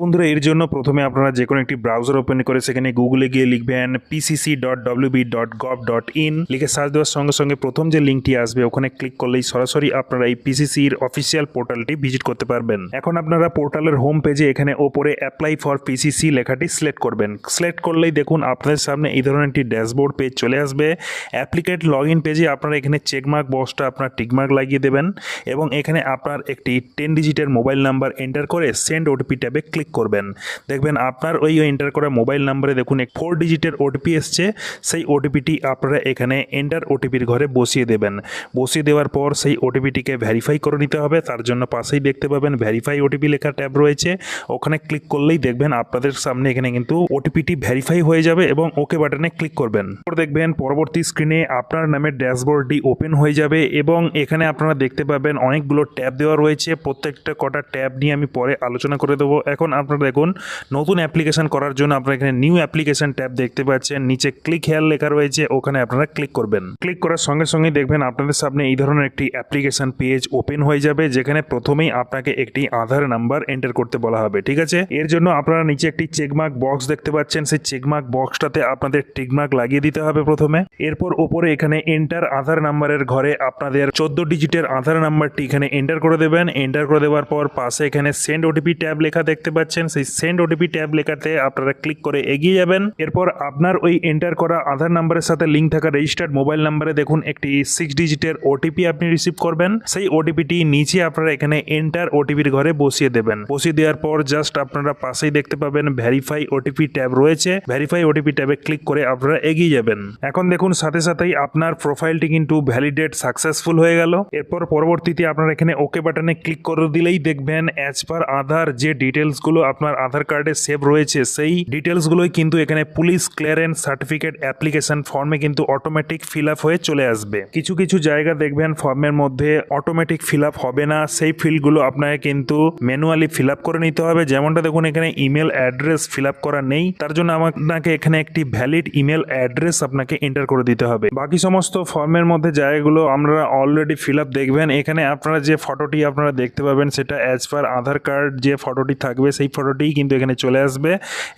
বন্ধুরা, এর জন্য প্রথমে আপনারা যে কোনো একটি ব্রাউজার ওপেন করে সেখানে গুগলে গিয়ে লিখবেন PCC dot WB dot gov dot in লিখে সার্চ দেওয়ার সঙ্গে সঙ্গে প্রথম যে লিঙ্কটি আসবে, ওখানে ক্লিক করলেই সরাসরি আপনারা এই পিসিসির অফিসিয়াল পোর্টালটি ভিজিট করতে পারবেন। এখন আপনারা পোর্টালের হোম পেজে এখানে ওপরে অ্যাপ্লাই ফর পিসিসি লেখাটি সিলেক্ট করবেন। সিলেক্ট করলেই দেখুন আপনাদের সামনে এই ধরনের একটি ড্যাশবোর্ড পেজ চলে আসবে। অ্যাপ্লিকেট লগ ইন পেজে আপনারা এখানে চেকমার্ক বক্সটা আপনার টিকমার্ক লাগিয়ে দেবেন এবং এখানে আপনার একটি টেন ডিজিটের মোবাইল নাম্বার এন্টার করে সেন্ড ওটিপি ট্যাবে ক্লিক করবেন। দেখবেন আপনার ওই এন্টার করা মোবাইল নাম্বারে দেখুন এক ফোর ডিজিটের ওটিপি এসছে। সেই ওটিপিটি আপনারা এখানে এন্টার ওটিপির ঘরে বসিয়ে দেবেন। বসিয়ে দেওয়ার পর সেই ওটিপিটিকে ভেরিফাই করে নিতে হবে। তার জন্য পাশেই দেখতে পাবেন ভেরিফাই ওটিপি লেখা ট্যাব রয়েছে। ওখানে ক্লিক করলেই দেখবেন আপনাদের সামনে এখানে কিন্তু ওটিপিটি ভেরিফাই হয়ে যাবে এবং ওকে বাটনে ক্লিক করবেন। দেখবেন পরবর্তী স্ক্রিনে আপনার নামের ড্যাশবোর্ডটি ওপেন হয়ে যাবে এবং এখানে আপনারা দেখতে পাবেন অনেকগুলো ট্যাব দেওয়া রয়েছে। প্রত্যেকটা কটা ট্যাব নিয়ে আমি পরে আলোচনা করে দেবো। এখন আপনারা দেখুন, নতুন অ্যাপ্লিকেশন করার জন্য আপনারা এখানে নিউ অ্যাপ্লিকেশন ট্যাব দেখতে পাচ্ছেন। নিচে ক্লিক হেয়ার লেখা রয়েছে, ওখানে আপনারা ক্লিক করবেন। ক্লিক করার সঙ্গে সঙ্গে দেখবেন আপনাদের সামনে এই ধরনের একটি অ্যাপ্লিকেশন পেজ ওপেন হয়ে যাবে, যেখানে প্রথমেই আপনাকে একটি আধার নাম্বার এন্টার করতে বলা হবে, ঠিক আছে? এর জন্য আপনারা নিচে একটি চেকমার্ক বক্স দেখতে পাচ্ছেন। সেই চেকমার্ক বক্সটাতে আপনাদের টিকমার্ক লাগিয়ে দিতে হবে প্রথমে। এরপর ওপরে এখানে এন্টার আধার নাম্বারের ঘরে আপনাদের চোদ্দ ডিজিটের আধার নাম্বারটি এখানে এন্টার করে দেবেন। এন্টার করে দেওয়ার পর পাশে এখানে সেন্ড ওটিপি ট্যাব লেখা দেখতে পাচ্ছেন। সেই সেন্ড ওটিপি ট্যাব লেখাতে আপনারা ক্লিক করে এগিয়ে যাবেন। এরপর আপনার ওই এন্টার করা আধার নাম্বারের সাথে লিঙ্ক থাকা রেজিস্টার্ড মোবাইল নাম্বারে দেখুন, একটি সিক্স ডিজিটের ওটিপি আপনি রিসিভ করবেন। সেই ওটিপিটি নিচে আপনারা এখানে এন্টার ওটিপির ঘরে বসিয়ে দেবেন। বসিয়ে দেওয়ার পর জাস্ট আপনারা পাশেই দেখতে পাবেন ভেরিফাই ওটিপি ট্যাব রয়েছে। ভেরিফাই ওটিপি ট্যাবে ক্লিক করে আপনারা এগিয়ে যাবেন। এখন দেখুন, সাথে সাথেই আপনার প্রোফাইলটি কিন্তু ভ্যালিডেট সাকসেসফুল হয়ে গেল। এরপর পরবর্তীতে আপনারা এখানে ওকে বাটনে ক্লিক করে দিলেই দেখবেন অ্যাজ পার আধার যে ডিটেলসগুলো আপনার আধার কার্ডে সেভ রয়েছে, সেই ডিটেলসগুলোই কিন্তু এখানে পুলিশ ক্লিয়ারেন্স সার্টিফিকেট অ্যাপ্লিকেশন ফর্মে কিন্তু অটোমেটিক ফিল আপ হয়ে চলে আসবে। কিছু কিছু জায়গা দেখবেন ফর্মের মধ্যে অটোমেটিক ফিল আপ হবে না, সেই ফিল্ডগুলো আপনাকে কিন্তু ম্যানুয়ালি ফিল আপ করে নিতে হবে। যেমনটা দেখুন, এখানে ইমেল অ্যাড্রেস ফিল আপ করা নেই, তার জন্য আপনাকে এখানে একটি ভ্যালিড ইমেল অ্যাড্রেস আপনাকে এন্টার করে দিতে হবে। বাকি সমস্ত ফর্মের মধ্যে জায়গাগুলো আমরা অলরেডি ফিল আপ দেখবেন। এখানে আপনারা যে ফটোটি আপনারা দেখতে পাবেন, সেটা অ্যাজ পার আধার কার্ড যে ফটোটি থাকবে, সেই ফটোটিই কিন্তু এখানে চলে আসবে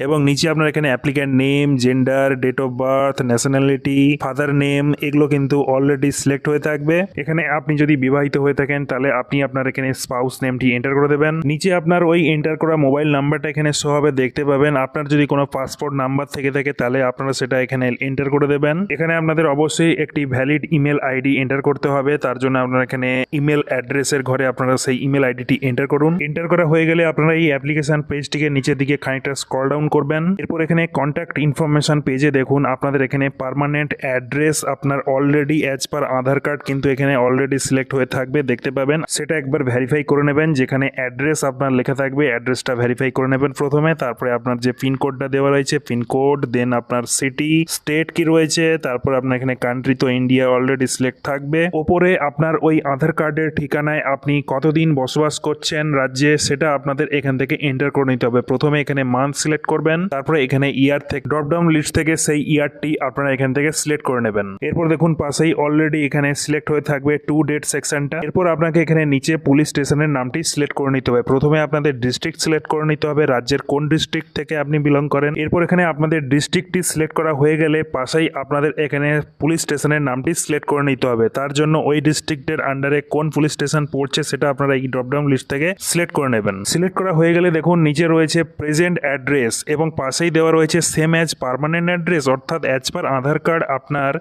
এবং নিচে আপনার এখানে applicant name gender date of birth nationality father name এগুলো কিন্তু অলরেডি সিলেক্ট হয়ে থাকবে। এখানে আপনি যদি বিবাহিত হয়ে থাকেন, তাহলে আপনি আপনার এখানে স্পাউস নেমটি এন্টার করে দেবেন। নিচে আপনার ওই এন্টার করা মোবাইল নাম্বারটা এখানে হবে, দেখতে পাবেন। আপনার যদি কোনো পাসপোর্ট নাম্বার থেকে থাকে, তাহলে আপনারা সেটা এখানে এন্টার করে দেবেন। এখানে আপনাদের অবশ্যই একটি ভ্যালিড ইমেল আইডি এন্টার করতে হবে। তার জন্য আপনারা এখানে ইমেল অ্যাড্রেসের ঘরে আপনারা সেই ইমেল আইডিটি এন্টার করুন। এন্টার করা হয়ে গেলে আপনারা এই অ্যাপ্লিকেশন পেজটিকে নিচের দিকে খানিকটা স্ক্রল ডাউন করবেন। এরপর এখানে কন্ট্যাক্ট ইনফরমেশন পেজে দেখুন, আপনাদের এখানে পার্মানেন্ট অ্যাড্রেস আপনার already as per Aadhaar card কিন্তু এখানে অলরেডি সিলেক্ট হয়ে থাকবে, দেখতে পাবেন। সেটা একবার ভেরিফাই করে নেবেন, যেখানে অ্যাড্রেস আপনার লেখা থাকবে অ্যাড্রেসটা ভেরিফাই করে নেবেন প্রথমে। তারপরে আপনার যে পিনকোডটা দেওয়া রয়েছে পিনকোড দেন আপনার সিটি স্টেট কি রয়েছে, তারপর আপনার এখানে কান্ট্রি তো ইন্ডিয়া অলরেডি সিলেক্ট থাকবে। ওপরে আপনার ওই আধার কার্ডের ঠিকানায় আপনি কতদিন বসবাস করছেন রাজ্যে, সেটা আপনাদের এখান থেকে এন্টার করে নিতে হবে। প্রথমে এখানে মান্থ সিলেক্ট করবেন, তারপরে এখানে ইয়ার থেকে ড্রপডাউন লিস্ট থেকে সেই ইয়ারটি আপনারা এখান থেকে সিলেক্ট করে নেবেন। এরপর দেখুন পাশেই অলরেডি এখানে সিলেক্ট হয়ে থাকবে টু ডেট সেকশনটা এরপর আপনাকে এখানে নিচে পুলিশ স্টেশনের নামটি সিলেক্ট করে নিতে হবে। প্রথমে আপনাদের ডিস্ট্রিক্ট সিলেক্ট করে নিতে হবে, রাজ্যের কোন ডিস্ট্রিক্ট থেকে আপনি বিলং করেন। এরপর এখানে আপনাদের ডিস্ট্রিক্টটি সিলেক্ট করা হয়ে গেলে পাশেই আপনাদের এখানে পুলিশ স্টেশনের নামটি সিলেক্ট করে নিতে হবে। তার জন্য ওই ডিস্ট্রিক্টের আন্ডারে কোন পুলিশ স্টেশন পড়ছে সেটা আপনারা এই ড্রপডাউন লিস্ট থেকে সিলেক্ট করে নেবেন। সিলেক্ট করা হয়ে গেলে দেখুন নিচে রয়েছে প্রেজেন্ট অ্যাড্রেস এবং পাশেই দেওয়া রয়েছে সেম অ্যাজ পার্মানেন্ট অ্যাড্রেস অর্থাৎ অ্যাজ পার আধার কার্ড আপনার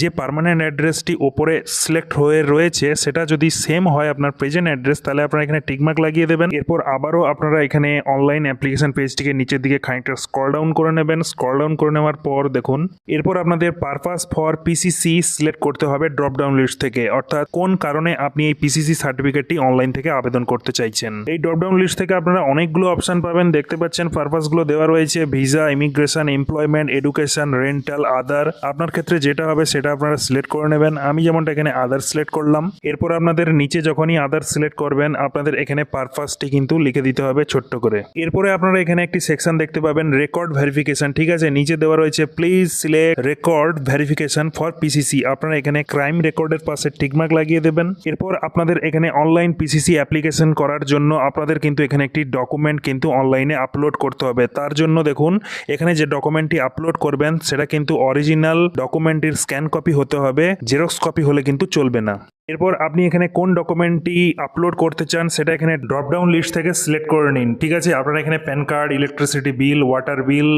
যে পারমানেন্ট অ্যাড্রেসটি ওপরে সিলেক্ট হয়ে রয়েছে, সেটা যদি সেম হয় আপনার প্রেজেন্ট অ্যাড্রেস তাহলে আপনারা এখানে টিকমার্ক লাগিয়ে দেবেন। এরপর আবারও আপনারা এখানে অনলাইন অ্যাপ্লিকেশন পেজটিকে নিচের দিকে খানিকটা স্ক্রল ডাউন করে নেবেন। স্ক্রল ডাউন করে নেওয়ার পর দেখুন, এরপর আপনাদের পারপাস ফর পিসিসি সিলেক্ট করতে হবে ড্রপ ডাউন লিস্ট থেকে, অর্থাৎ কোন কারণে আপনি এই পিসিসি সার্টিফিকেটটি অনলাইন থেকে আবেদন করতে চাইছেন। এই ড্রপ ডাউন লিস্ট থেকে আপনারা অনেকগুলো অপশন পাবেন। দেখতে পাচ্ছেন পারপাসগুলো দেওয়া রয়েছে। Visa immigration employment education rental other আপনার ক্ষেত্রে যেটা হবে সেটা আপনারা সিলেক্ট করে নেবেন। আমি যেমনটা এখানে আদার সিলেক্ট করলাম। এরপর আপনাদের নিচে যখনই আদার সিলেক্ট করবেন, আপনাদের এখানে পারপাসটি কিন্তু লিখে দিতে হবে ছোট্ট করে। এরপরে আপনারা এখানে একটি সেকশন দেখতে পাবেন রেকর্ড ভেরিফিকেশন ঠিক আছে? নিচে দেওয়া রয়েছে please select record verification for PCC আপনারা এখানে ক্রাইম রেকর্ডের পাশে টিকমার্ক লাগিয়ে দেবেন। এরপর আপনাদের এখানে অনলাইন পিসিসি অ্যাপ্লিকেশন করার জন্য আপনাদের কিন্তু এখানে একটি ডকুমেন্ট কিন্তু অনলাইনে আপলোড করতে হবে। তার জন্য দেখুন, এখানে যে ডকুমেন্টটি আপলোড করবেন, সেটা কিন্তু অরিজিনাল ডকুমেন্টের স্ক্যান কপি হতে হবে জেরক্স কপি হলে কিন্তু চলবে না। এরপর আপনি এখানে কোন ডকুমেন্টটি আপলোড করতে চান, সেটা এখানে ড্রপডাউন লিস্ট থেকে সিলেক্ট করে নিন। ঠিক আছে? আপনারা এখানে PAN card electricity bill water bill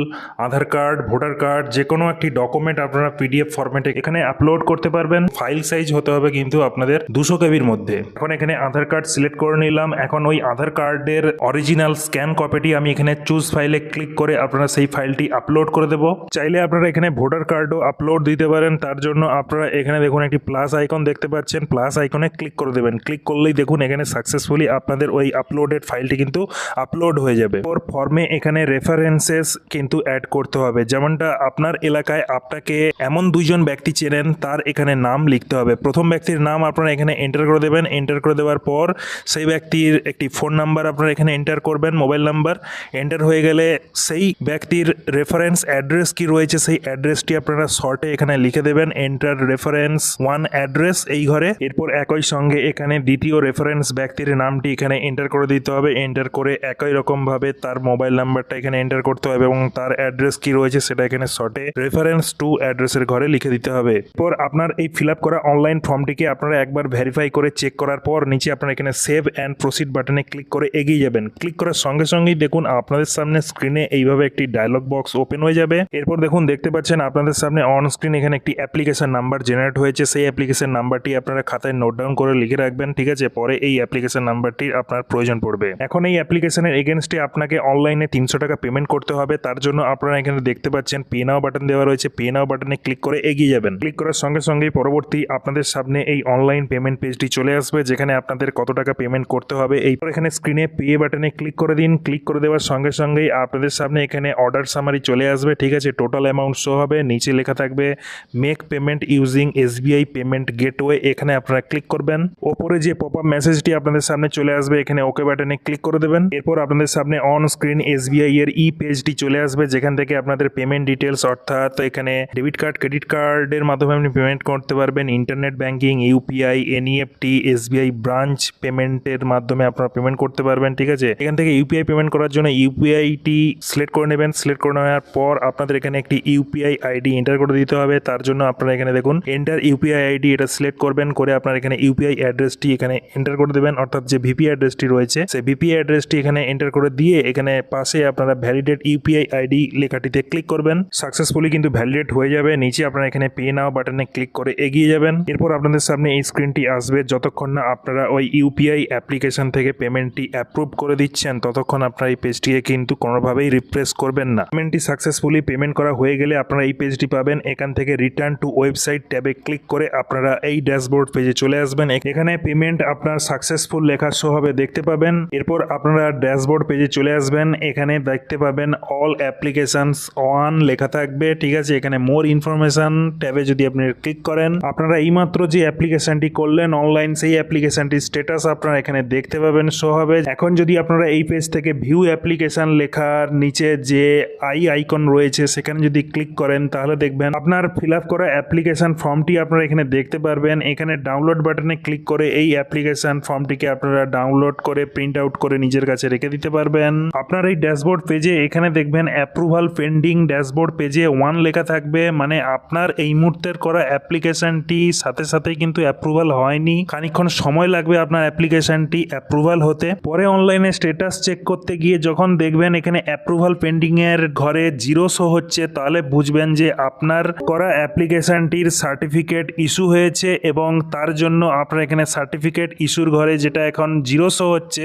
Aadhaar card voter card যে কোনো একটি ডকুমেন্ট আপনারা পিডিএফ ফরম্যাটে এখানে আপলোড করতে পারবেন। ফাইল সাইজ হতে হবে কিন্তু আপনাদের দুশো কেবির মধ্যে। এখন এখানে আধার কার্ড সিলেক্ট করে নিলাম। এখন ওই আধার কার্ডের অরিজিনাল স্ক্যান কপিটি আমি এখানে চুজ ফাইলে ক্লিক করে আপনারা সেই ফাইলটি আপলোড করে দেবো। চাইলে আপনারা এখানে ভোটার কার্ডও আপলোড দিতে পারেন। তার জন্য আপনারা এখানে দেখুন একটি প্লাস আইকন দেখতে পাচ্ছেন। প্লাস আইকনে ক্লিক করে দেবেন। ক্লিক করলেই দেখুন এখানে সাকসেসফুলি আপনাদের ওই আপলোডেড ফাইলটি কিন্তু আপলোড হয়ে যাবে। ওর ফর্মে এখানে রেফারেন্সেস কিন্তু অ্যাড করতে হবে। যেমনটা আপনার এলাকায় আপনাকে এমন দুইজন ব্যক্তি চেনেন, তার এখানে নাম লিখতে হবে। প্রথম ব্যক্তির নাম আপনারা এখানে এন্টার করে দেবেন। এন্টার করে দেওয়ার পর সেই ব্যক্তির একটি ফোন নাম্বার আপনারা এখানে এন্টার করবেন মোবাইল নাম্বার এন্টার হয়ে গেলে সেই ব্যক্তির রেফারেন্স অ্যাড্রেস কি রয়েছে, সেই অ্যাড্রেসটি আপনারা শর্টে এখানে লিখে দেবেন। এন্টার রেফারেন্স ওয়ান অ্যাড্রেস এই ঘরে এরপর একই সঙ্গে এখানে দ্বিতীয় রেফারেন্স ব্যক্তির নামটি এখানে এন্টার করে দিতে হবে। এন্টার করে একই রকমভাবে তার মোবাইল নাম্বারটা এখানে এন্টার করতে হবে এবং তার অ্যাড্রেস কি রয়েছে সেটা এখানে শর্টে রেফারেন্স টু অ্যাড্রেসের ঘরে লিখে দিতে হবে। এরপর আপনার এই ফিল করা অনলাইন ফর্মটিকে আপনারা একবার ভেরিফাই করে চেক করার পর নিচে আপনারা এখানে সেভ অ্যান্ড প্রসিড বাটনে ক্লিক করে এগিয়ে যাবেন। ক্লিক করার সঙ্গে সঙ্গেই দেখুন আপনাদের সামনে স্ক্রিনে এইভাবে একটি ডায়লগ বক্স ওপেন হয়ে যাবে। এরপর দেখুন, দেখতে পাচ্ছেন আপনাদের সামনে অন স্ক্রিন এখানে একটি অ্যাপ্লিকেশন নাম্বার জেনারেট হয়েছে। সেই অ্যাপ্লিকেশন নাম্বারটি আপনারা খাতায় নোট ডাউন করে লিখে রাখবেন, ঠিক আছে? পরে এই অ্যাপ্লিকেশন নাম্বারটি আপনার প্রয়োজন পড়বে। এখন এই অ্যাপ্লিকেশনের এগেনস্টে আপনাকে অনলাইনে তিনশো টাকা পেমেন্ট করতে হবে। তার জন্য আপনারা এখানে দেখতে পাচ্ছেন পে নাও বাটন দেওয়া রয়েছে। পে নাও বাটনে ক্লিক করে এগিয়ে যাবেন। ক্লিক করার সঙ্গে সঙ্গেই পরবর্তী আপনাদের সামনে এই অনলাইন পেমেন্ট পেজটি চলে আসবে, যেখানে আপনাদের কত টাকা পেমেন্ট করতে হবে। এইপর এখানে স্ক্রিনে পে বাটনে ক্লিক করে দিন। ক্লিক করে দেওয়ার সঙ্গে সঙ্গেই আপনাদের সামনে এখানে অর্ডার সামারি চলে আসবে, ঠিক আছে? টোটাল অ্যামাউন্ট শো হবে, নিচে লেখা থাকবে make payment using S SBI payment gateway এখানে আপনারা ক্লিক করবেন। ওপরে যে পপ আপ মেসেজটি আপনাদের সামনে চলে আসবে, এখানে ওকে বাটনে ক্লিক করে দেবেন। এরপর আপনাদের সামনে অন স্ক্রিন এসবিআই এর ই পেজটি চলে আসবে, যেখান থেকে আপনাদের পেমেন্ট ডিটেলস অর্থাৎ এখানে ডেবিট কার্ড ক্রেডিট কার্ডের মাধ্যমে আপনি পেমেন্ট করতে পারবেন। Internet banking UPI NEFT SBI branch পেমেন্টের মাধ্যমে আপনারা পেমেন্ট করতে পারবেন, ঠিক আছে? এখান থেকে ইউপিআই পেমেন্ট করার জন্য ইউপিআইটি সিলেক্ট করে নেবেন। সিলেক্ট করে নেওয়ার পর আপনাদের এখানে একটি ইউপিআই আইডি এন্টার করে দিতে হবে। তার জন্য আপনারা এখানে দেখুন এন্টার ইউপিআই আইডি এটা সিলেক্ট করবেন, করে আপনার এখানে ইউপিআই অ্যাড্রেসটি এখানে এন্টার করে দেবেন, অর্থাৎ যে ভিপি অ্যাড্রেসটি রয়েছে, সেই ভিপি অ্যাড্রেসটি এখানে এন্টার করে দিয়ে এখানে পাশে আপনারা ভ্যালিডেট ইউপিআই আইডি লেখাটিতে ক্লিক করবেন। সাকসেসফুলি কিন্তু ভ্যালিডেট হয়ে যাবে। নিচে আপনারা এখানে পে নাও বাটনে ক্লিক করে এগিয়ে যাবেন। এরপর আপনাদের সামনে এই স্ক্রিনটি আসবে। যতক্ষণ না আপনারা ওই ইউপিআই অ্যাপ্লিকেশন থেকে পেমেন্টটি অ্যাপ্রুভ করে দিচ্ছেন, ততক্ষণ আপনারা এই পেজটিকে কিন্তু কোনোভাবেই রিপ্রেস করবেন না। পেমেন্টটি সাকসেসফুলি পেমেন্ট করা হয়ে গেলে আপনারা এই পেজটি পাবেন। এখান থেকে রিটার্ন টু ওয়েবসাইট ট্যাবে ক্লিক করে আপনারা এই ড্যাশবোর্ড পেজে চলে আসবেন এখানে পেমেন্ট আপনার সাকসেসফুল লেখা শো হবে, দেখতে পাবেন। এরপর আপনারা ড্যাশবোর্ড পেজে চলে আসবেন। এখানে দেখতে পাবেন অল অ্যাপ্লিকেশনস ওয়ান লেখা থাকবে। ঠিক আছে, এখানে মোর ইনফরমেশন ট্যাবে যদি আপনি ক্লিক করেন, আপনারা এইমাত্র যে অ্যাপ্লিকেশনটি করলেন অনলাইন সেই অ্যাপ্লিকেশনটির স্ট্যাটাস আপনারা এখানে দেখতে পাবেন শো হবে। এখন যদি আপনারা এই পেজ থেকে ভিউ অ্যাপ্লিকেশন লেখার নিচে যে আই আইকন রয়েছে, সেখানে যদি ক্লিক করেন, তাহলে দেখবেন আপনার ফিল আপ করা অ্যাপ্লিকেশন ফর্মটি আপনারা এখানে দেখতে পারবেন। এখানে ডাউনলোড বাটনে ক্লিক করে এই অ্যাপ্লিকেশন ফর্মটিকে আপনারা ডাউনলোড করে প্রিন্ট আউট করে নিজের কাছে রেখে দিতে পারবেন। আপনার এই ড্যাশবোর্ড পেজে এখানে দেখবেন অ্যাপ্রুভাল পেন্ডিং ড্যাশবোর্ড পেজে ওয়ান লেখা থাকবে মানে আপনার এই মুহূর্তের করা অ্যাপ্লিকেশনটি সাথে সাথে কিন্তু অ্যাপ্রুভাল হয়নি। খানিকক্ষণ সময় লাগবে আপনার অ্যাপ্লিকেশনটি অ্যাপ্রুভাল হতে। পরে অনলাইনে স্ট্যাটাস চেক করতে গিয়ে যখন দেখবেন এখানে অ্যাপ্রুভাল পেন্ডিং এর ঘরে জিরো শো হচ্ছে, তাহলে বুঝবেন যে আপনার করা অ্যাপ্লিকেশনটির সার্টিফিকেট ইস্যু হয়েছে এবং তার জন্য আপনার এখানে সার্টিফিকেট ইস্যুর ঘরে যেটা এখন জিরো শো হচ্ছে,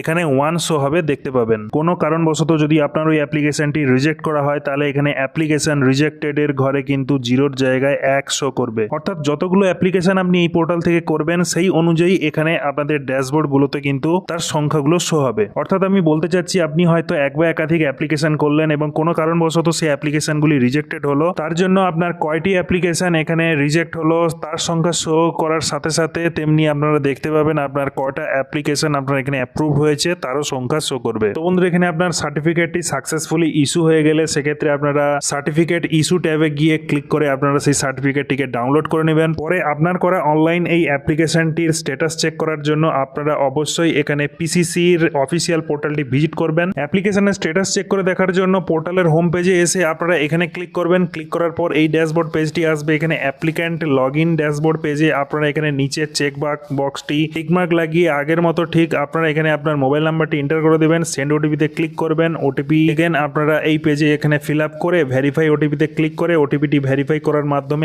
এখানে ওয়ান শো হবে, দেখতে পাবেন। কোনো কারণবশত যদি আপনার ওই অ্যাপ্লিকেশনটি রিজেক্ট করা হয়, তাহলে এখানে অ্যাপ্লিকেশন রিজেক্টেডের ঘরে কিন্তু জিরোর জায়গায় এক শো করবে। অর্থাৎ যতগুলো অ্যাপ্লিকেশন আপনি এই পোর্টাল থেকে করবেন, সেই অনুযায়ী এখানে আপনাদের ড্যাশবোর্ডগুলোতে কিন্তু তার সংখ্যাগুলো শো হবে। অর্থাৎ আমি বলতে চাচ্ছি, আপনি হয়তো এক বা একাধিক অ্যাপ্লিকেশন করলেন এবং কোনো কারণবশত সেই অ্যাপ্লিকেশনগুলি রিজেক্টেড হলো, তার জন্য আপনার কয়টি অ্যাপ্লিকেশন এখানে রিজেক্ট হলো, তার সংখ্যা শো করার করার সাথে সাথে তেমনি আপনারা দেখতে পাবেন আপনার কয়টা অ্যাপ্লিকেশন আপনার এখানে অ্যাপ্রুভ হয়েছে, তারও সংখ্যা শো করবে। তো বন্ধুরা, এখানে আপনার সার্টিফিকেটটি সাকসেসফুলি ইস্যু হয়ে গেলে সেক্ষেত্রে আপনারা সার্টিফিকেট ইস্যু ট্যাবে গিয়ে ক্লিক করে আপনারা সেই সার্টিফিকেটটিকে ডাউনলোড করে নেবেন। পরে আপনার করা অনলাইন এই অ্যাপ্লিকেশনটির স্ট্যাটাস চেক করার জন্য আপনারা অবশ্যই এখানে পিসিসির অফিসিয়াল পোর্টালটি ভিজিট করবেন। অ্যাপ্লিকেশনের স্ট্যাটাস চেক করে দেখার জন্য পোর্টালের হোম পেজে এসে আপনারা এখানে ক্লিক করবেন। ক্লিক করার পর এই ড্যাশবোর্ড পেজটি আসবে। এখানে অ্যাপ্লিক্যান্ট লগ ইন ড্যাশবোর্ড পেজে আপনারা এখানে নিচে চেক বক্সটি টিকমার্ক লাগিয়ে আগের মতো ঠিক আপনারা এখানে আপনার মোবাইল নাম্বারটি এন্টার করে দেবেন সেন্ড ওটিপিতে ক্লিক করবেন ওটিপি এগেন আপনারা এই পেজে এখানে ফিল করে ভেরিফাই ওটিপিতে ক্লিক করে ওটিপিটি ভেরিফাই করার মাধ্যমে